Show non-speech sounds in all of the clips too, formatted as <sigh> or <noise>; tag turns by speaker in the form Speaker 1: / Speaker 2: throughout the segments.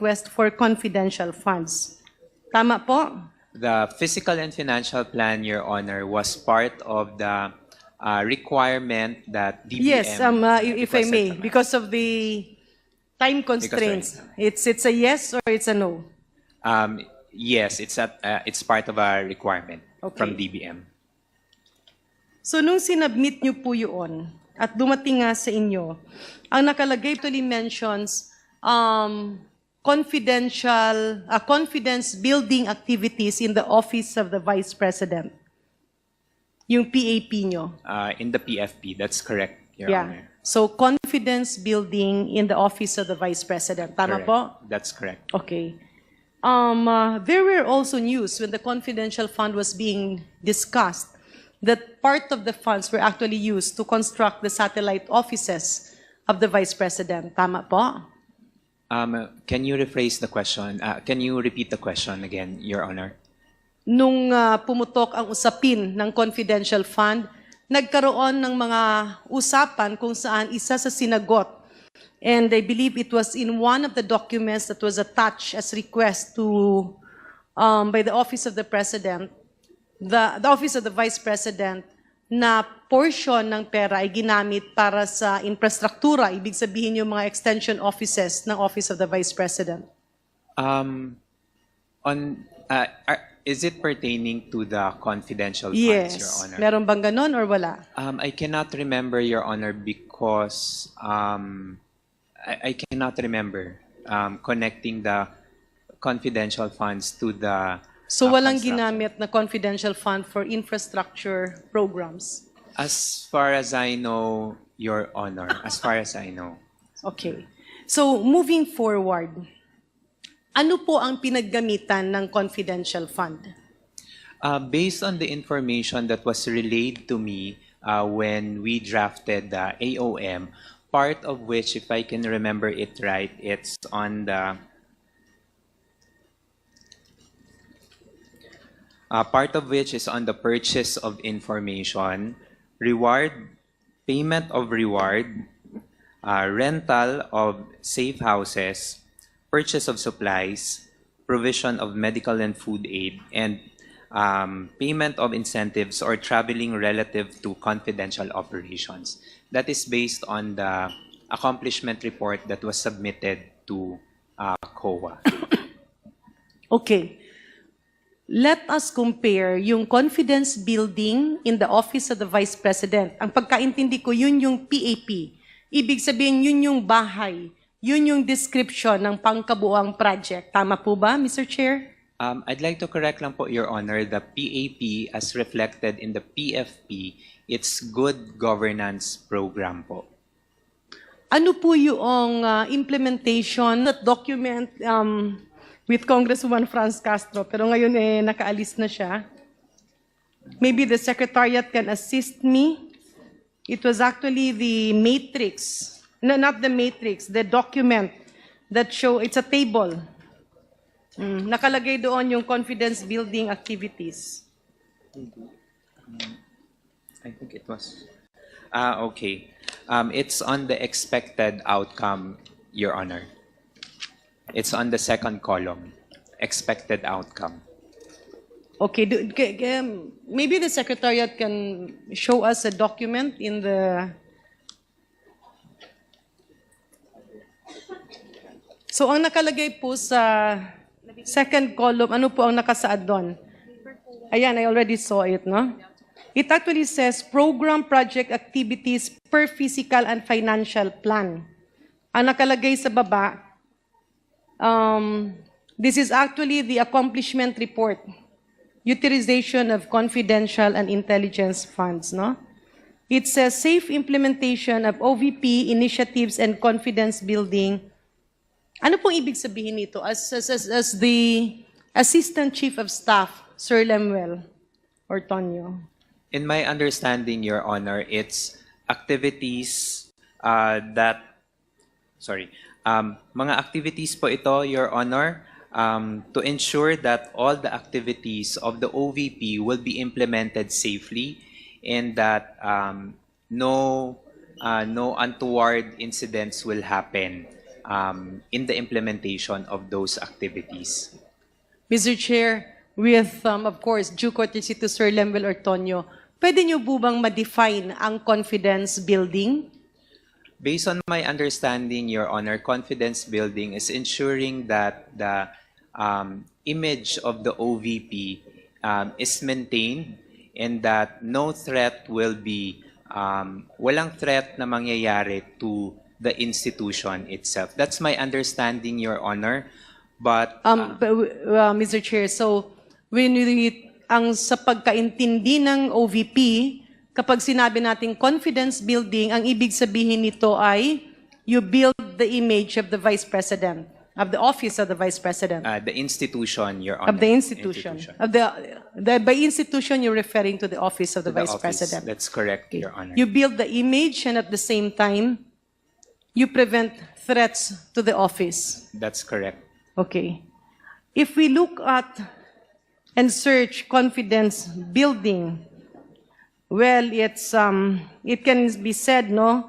Speaker 1: request for confidential funds. Tama po?
Speaker 2: The physical and financial plan, Your Honor, was part of the uh, requirement that DBM
Speaker 1: Yes, um, uh, if I may,
Speaker 2: from us.
Speaker 1: because of the time constraints. It's, it's a yes or it's a no?
Speaker 2: Um, yes, it's at, uh, it's part of a requirement from
Speaker 1: Okay.
Speaker 2: DBM.
Speaker 1: So nung sinubmit nyo po yun at dumating nga sa inyo, ang nakalagay actually mentions um, confidential, uh, confidence building activities in the office of the Vice President. Yung PAP nyo.
Speaker 2: Uh, in the PFP, that's correct, Your
Speaker 1: yeah.
Speaker 2: Honor.
Speaker 1: So confidence building in the office of the Vice President. Tama
Speaker 2: Correct.
Speaker 1: po?
Speaker 2: That's correct.
Speaker 1: Okay. Um, uh, there were also news when the confidential fund was being discussed that part of the funds were actually used to construct the satellite offices of the Vice President. Tama po?
Speaker 2: Um, can you rephrase the question? Uh, can you repeat the question again, Your Honor?
Speaker 1: Nung uh, pumutok ang usapin ng confidential fund, nagkaroon ng mga usapan kung saan isa sa sinagot. And I believe it was in one of the documents that was attached as request to um, by the Office of the President, the, the Office of the Vice President, na portion ng pera ay ginamit para sa infrastruktura, ibig sabihin yung mga extension offices ng Office of the Vice President.
Speaker 2: Um, on, uh, are, is it pertaining to the confidential funds,
Speaker 1: Yes.
Speaker 2: Your Honor?
Speaker 1: Meron bang ganon or wala?
Speaker 2: Um, I cannot remember, Your Honor, because um, I, I cannot remember um, connecting the confidential funds to the.
Speaker 1: So
Speaker 2: uh,
Speaker 1: walang ginamit na confidential fund for infrastructure programs.
Speaker 2: As far as I know, Your Honor, as far as I know.
Speaker 1: Okay. So moving forward, ano po ang pinaggamitan ng confidential fund?
Speaker 2: Uh, based on the information that was relayed to me uh, when we drafted the AOM, part of which, if I can remember it right, it's on the uh, part of which is on the purchase of information, reward, payment of reward, uh, rental of safe houses, purchase of supplies, provision of medical and food aid, and um, payment of incentives or traveling relative to confidential operations. That is based on the accomplishment report that was submitted to uh, COA. <coughs>
Speaker 1: Okay. Let us compare yung confidence building in the office of the Vice President. Ang pagkaintindi ko, yun yung PAP. Ibig sabihin, yun yung bahay. Yun yung description ng pangkabuang project. Tama po ba, Mr. Chair?
Speaker 2: Um, I'd like to correct lang po, Your Honor, the PAP as reflected in the PFP, it's Good Governance Program po.
Speaker 1: Ano po yung uh, implementation that document um, with Congresswoman Franz Castro, pero ngayon eh nakaalis na siya. Maybe the Secretariat can assist me. It was actually the matrix, no, not the matrix, the document that show, it's a table. Mm, nakalagay doon yung confidence building activities.
Speaker 2: I think it was. Ah, okay. Um, it's on the expected outcome, Your Honor. It's on the second column, expected outcome.
Speaker 1: Okay, do, um, maybe the Secretariat can show us a document in the... So ang nakalagay po sa second column, ano po ang nakasaad doon? Ayan, I already saw it, no? It actually says program project activities per physical and financial plan. Ang nakalagay sa baba, um, this is actually the accomplishment report utilization of confidential and intelligence funds, no? It says safe implementation of OVP initiatives and confidence building. Ano pong ibig sabihin nito? As, as, as, as the Assistant Chief of Staff, Sir Lemuel Ortonio.
Speaker 2: In my understanding, Your Honor, it's activities uh, that, sorry, um, mga activities po ito, Your Honor, um, to ensure that all the activities of the OVP will be implemented safely and that um, no, uh, no untoward incidents will happen um, in the implementation of those activities.
Speaker 1: Mr. Chair, with, um, of course, due courtesy to Sir Lemuel Ortonio, pwede niyo po bang ma-define ang confidence building?
Speaker 2: Based on my understanding, Your Honor, confidence building is ensuring that the um, image of the OVP um, is maintained and that no threat will be, um, walang threat na mangyayari to the institution itself. That's my understanding, Your Honor. But
Speaker 1: Um, but, uh, Mr. Chair, so when we, ang sa pagkaintindi ng OVP, kapag sinabi nating confidence building, ang ibig sabihin nito ay you build the image of the Vice President, of the office of the Vice President,
Speaker 2: uh, the institution, Your Honor.
Speaker 1: of the institution. Of the, the, by institution, you're referring to the office of the
Speaker 2: The
Speaker 1: Vice
Speaker 2: office.
Speaker 1: President.
Speaker 2: That's correct, Your Honor.
Speaker 1: You build the image and at the same time, you prevent threats to the office.
Speaker 2: That's correct.
Speaker 1: Okay. If we look at and search confidence building, well, it's um, it can be said, no,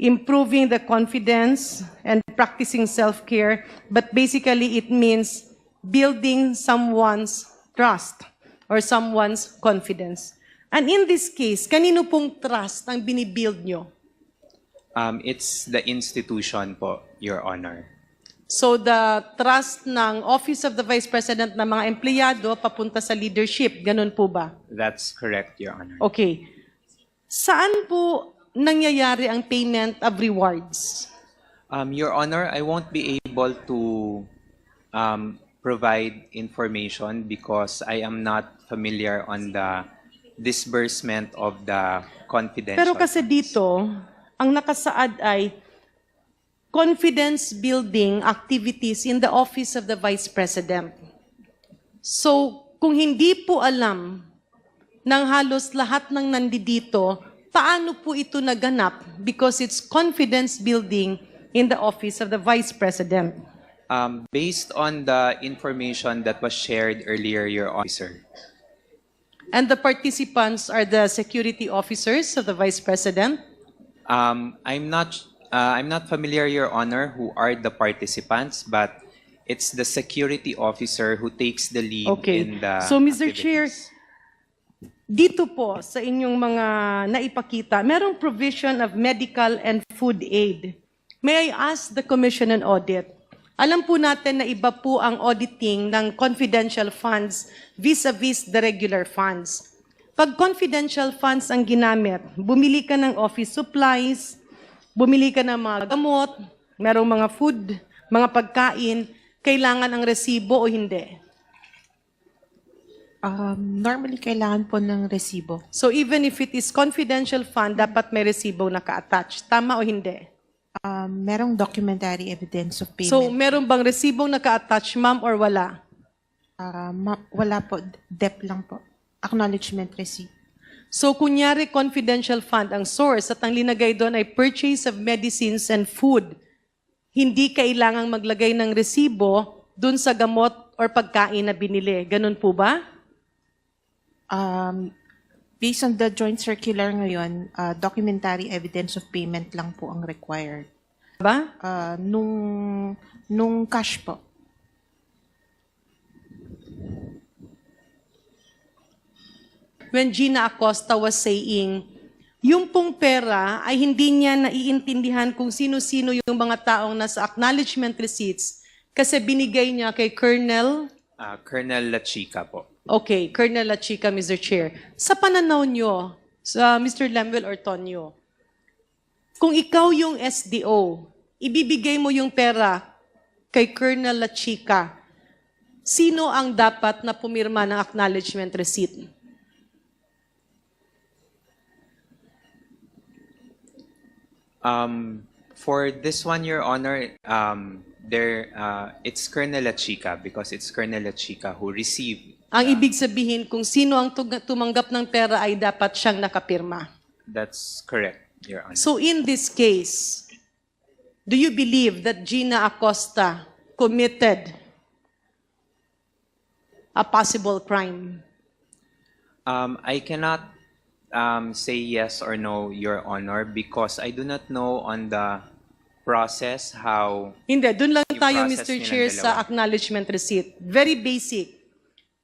Speaker 1: improving the confidence and practicing self-care, but basically it means building someone's trust or someone's confidence. And in this case, kanino pong trust ang binibuild nyo?
Speaker 2: Um, it's the institution po, Your Honor.
Speaker 1: So the trust ng Office of the Vice President ng mga empleyado papunta sa leadership, ganun po ba?
Speaker 2: That's correct, Your Honor.
Speaker 1: Okay. Saan po nangyayari ang payment of rewards?
Speaker 2: Um, Your Honor, I won't be able to um, provide information because I am not familiar on the disbursement of the confidential.
Speaker 1: Pero kasi
Speaker 2: funds.
Speaker 1: dito, ang nakasaad ay confidence building activities in the Office of the Vice President. So, kung hindi po alam ng halos lahat ng nandito, paano po ito naganap? Because it's confidence building in the Office of the Vice President.
Speaker 2: Um, based on the information that was shared earlier, Your Officer,
Speaker 1: And the participants are the security officers of the Vice President.
Speaker 2: um, I'm not uh, I'm not familiar, Your Honor, who are the participants, but it's the security officer who takes the lead
Speaker 1: Okay.
Speaker 2: in the.
Speaker 1: So, Mr. Chair,
Speaker 2: activities.
Speaker 1: Dito po sa inyong mga naipakita, merong provision of medical and food aid. May I ask the Commission on Audit? Alam po natin na iba po ang auditing ng confidential funds vis-a-vis the regular funds. Pag confidential funds ang ginamit, bumili ka ng office supplies, bumili ka ng mga gamot, merong mga food, mga pagkain, kailangan ang resibo o hindi?
Speaker 3: Um, normally, kailangan po ng resibo.
Speaker 1: So even if it is confidential fund, dapat may resibo naka-attach. Tama o hindi?
Speaker 3: Um, merong documentary evidence of payment.
Speaker 1: So meron bang resibong naka-attach, ma'am, or wala?
Speaker 3: Ah, ma- wala po. DEP lang po. Acknowledgement receipt.
Speaker 1: So kunyari confidential fund ang source at ang linagay doon ay purchase of medicines and food. Hindi kailangang maglagay ng resibo doon sa gamot or pagkain na binili. Ganun po ba?
Speaker 3: Um, based on the joint circular ngayon, ah, documentary evidence of payment lang po ang required.
Speaker 1: Ba?
Speaker 3: Ah, nung, nung cash po.
Speaker 1: When Gina Acosta was saying, yung pong pera ay hindi niya naiintindihan kung sino-sino yung mga taong nasa acknowledgement receipts kasi binigay niya kay Colonel,
Speaker 2: Uh, Colonel La Chica po.
Speaker 1: okay, Colonel La Chica, Mr. Chair. Sa pananaw niyo, sa Mr. Lemuel Ortonio, kung ikaw yung SDO, ibibigay mo yung pera kay Colonel La Chica, sino ang dapat na pumirma ng acknowledgement receipt?
Speaker 2: Um, for this one, Your Honor, um, there, uh, it's Colonel La Chica because it's Colonel La Chica who received.
Speaker 1: Ang ibig sabihin, kung sino ang tug- tumanggap ng pera ay dapat siyang nakapirma.
Speaker 2: That's correct, Your Honor.
Speaker 1: So in this case, do you believe that Gina Acosta committed a possible crime?
Speaker 2: Um, I cannot um, say yes or no, Your Honor, because I do not know on the process how
Speaker 1: Hindi, dun lang
Speaker 2: Yung
Speaker 1: tayo,
Speaker 2: process
Speaker 1: Mr.
Speaker 2: nilang
Speaker 1: Chair,
Speaker 2: dalawa.
Speaker 1: sa acknowledgement receipt. Very basic.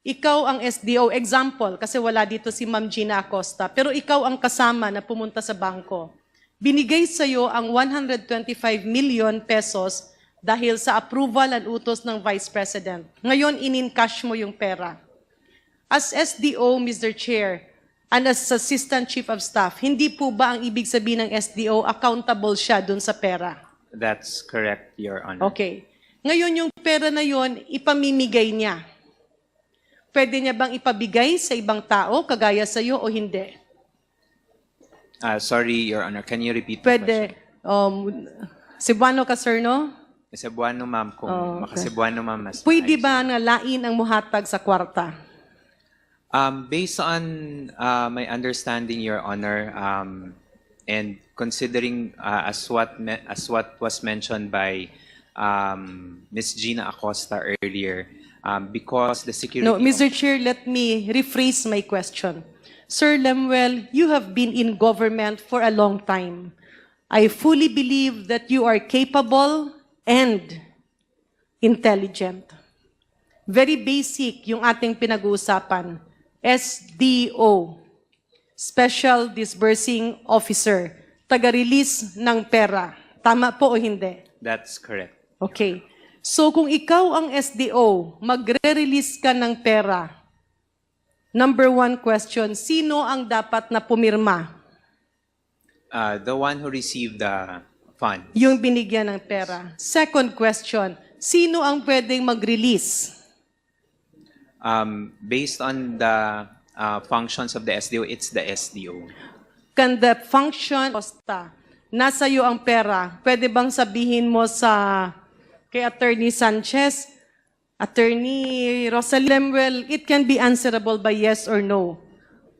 Speaker 1: Ikaw ang SDO. Example, kasi wala dito si Ma'am Gina Acosta, pero ikaw ang kasama na pumunta sa bangko. Binigay sa iyo ang 125 million pesos dahil sa approval at utos ng Vice President. Ngayon, in-encash mo yung pera. As SDO, Mr. Chair, and as Assistant Chief of Staff, hindi po ba ang ibig sabihin ng SDO accountable siya dun sa pera?
Speaker 2: that's correct, Your Honor.
Speaker 1: Okay. Ngayon yung pera na yon ipamimigay niya. Pwede niya bang ipabigay sa ibang tao, kagaya sa iyo, o hindi?
Speaker 2: Uh, sorry, Your Honor. Can you repeat the
Speaker 1: Pwede, um, Cebuano ka, sir, no?
Speaker 2: question? Cebuano, ma'am. Kung
Speaker 1: Oh, okay.
Speaker 2: makacebuano, ma'am, mas
Speaker 1: Pwede
Speaker 2: maayos.
Speaker 1: ba na lain ang muhatag sa kwarta?
Speaker 2: Um, based on uh, my understanding, Your Honor, um, and considering uh, as what as what was mentioned by um, Ms. Gina Acosta earlier, um, because the security.
Speaker 1: No, Mr. Chair, let me rephrase my question. Sir Lemuel, you have been in government for a long time. I fully believe that you are capable and intelligent. Very basic yung ating pinag-uusapan. SDO, Special Disbursing Officer, taga-release ng pera. Tama po o hindi?
Speaker 2: That's correct.
Speaker 1: Okay. So kung ikaw ang SDO, magre-release ka ng pera. Number one question, sino ang dapat na pumirma?
Speaker 2: Uh, the one who received the fund.
Speaker 1: Yung binigyan ng pera. Second question, sino ang pwedeng mag-release?
Speaker 2: Um, based on the uh, functions of the SDO, it's the SDO.
Speaker 1: Can the function, Costa, nasa iyo ang pera, pwede bang sabihin mo sa kay Attorney Sanchez, Attorney Rosalem, well, it can be answerable by yes or no.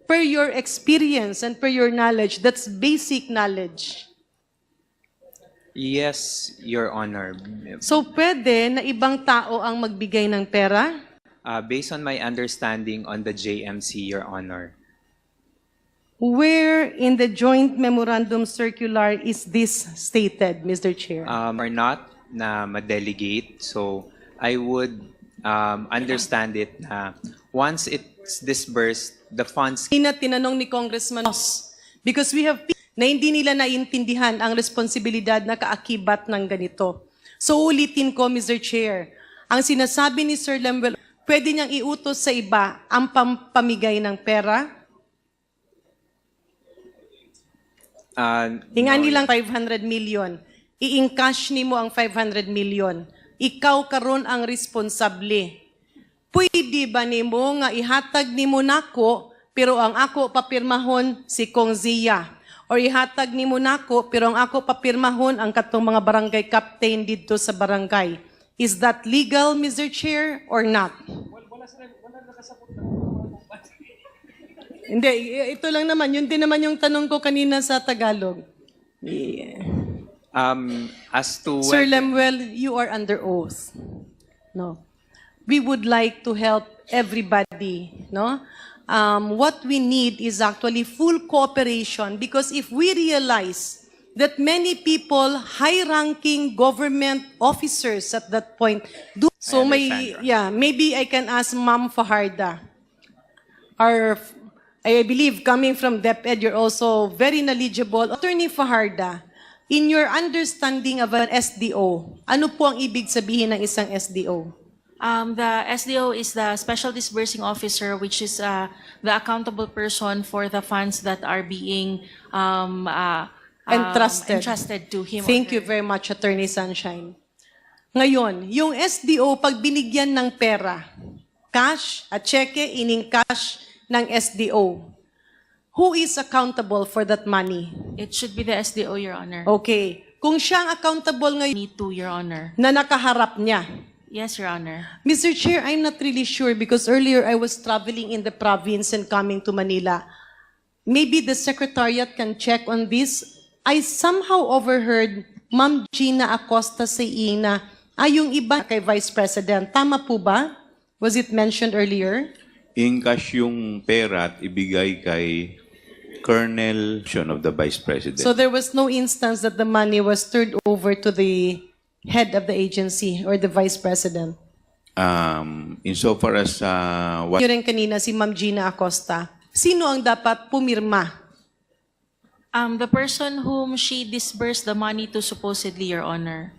Speaker 1: Per your experience and per your knowledge, that's basic knowledge.
Speaker 2: Yes, Your Honor.
Speaker 1: So pwede na ibang tao ang magbigay ng pera?
Speaker 2: Uh, based on my understanding on the JMC, Your Honor.
Speaker 1: Where in the joint memorandum circular is this stated, Mr. Chair?
Speaker 2: um, or not na ma-delegate. So I would um, understand it na once it's disbursed, the funds
Speaker 1: Kanina tinanong ni Congressman Ross, because we have na hindi nila naintindihan ang responsibilidad na kaakibat ng ganito. So ulitin ko, Mr. Chair, ang sinasabi ni Sir Lemuel, pwede niyang iutos sa iba ang pampamigay ng pera?
Speaker 2: uh,
Speaker 1: Hinga
Speaker 2: no,
Speaker 1: nilang 500 million. I-encash ni mo ang 500 million. Ikaw karon ang responsable. Pwede ba nimo nga ihatag nimo nako pero ang ako papirmahon si Kong Zia? Or ihatag nimo nako pero ang ako papirmahon ang katong mga barangay captain dito sa barangay? Is that legal, Mr. Chair, or not? Hindi, ito lang naman. Yun din naman yung tanong ko kanina sa Tagalog. Yeah.
Speaker 2: um, as to
Speaker 1: Sir Lemuel, you are under oath. No. We would like to help everybody, no? Um, what we need is actually full cooperation because if we realize that many people, high-ranking government officers at that point, do so may yeah, maybe I can ask Ma'am Fajarda. Our I believe coming from DepEd, you're also very knowledgeable. Attorney Fajarda, in your understanding of an SDO, ano po ang ibig sabihin ng isang SDO?
Speaker 4: Um, the SDO is the Special Disbursing Officer, which is uh, the accountable person for the funds that are being um, uh,
Speaker 1: Entrusted.
Speaker 4: entrusted to him.
Speaker 1: Thank you very much, Attorney Sunshine. Ngayon, yung SDO, pag binigyan ng pera, cash at cheque, ining cash ng SDO, who is accountable for that money?
Speaker 4: It should be the SDO, Your Honor.
Speaker 1: Okay. Kung siya ang accountable ngayon
Speaker 4: Me too, Your Honor.
Speaker 1: na nakaharap niya,
Speaker 4: Yes, Your Honor.
Speaker 1: Mr. Chair, I'm not really sure because earlier I was traveling in the province and coming to Manila. Maybe the Secretariat can check on this. I somehow overheard Ma'am Gina Acosta saying na, ay yung iba kay Vice President. Tama po ba? Was it mentioned earlier?
Speaker 5: in-cash yung pera at ibigay kay colonel of the vice president.
Speaker 1: So there was no instance that the money was turned over to the head of the agency or the vice president.
Speaker 5: um, insofar as uh, what
Speaker 1: Yun rin kanina si Ma'am Gina Acosta. Sino ang dapat pumirma?
Speaker 4: Um, the person whom she disbursed the money to supposedly, Your Honor.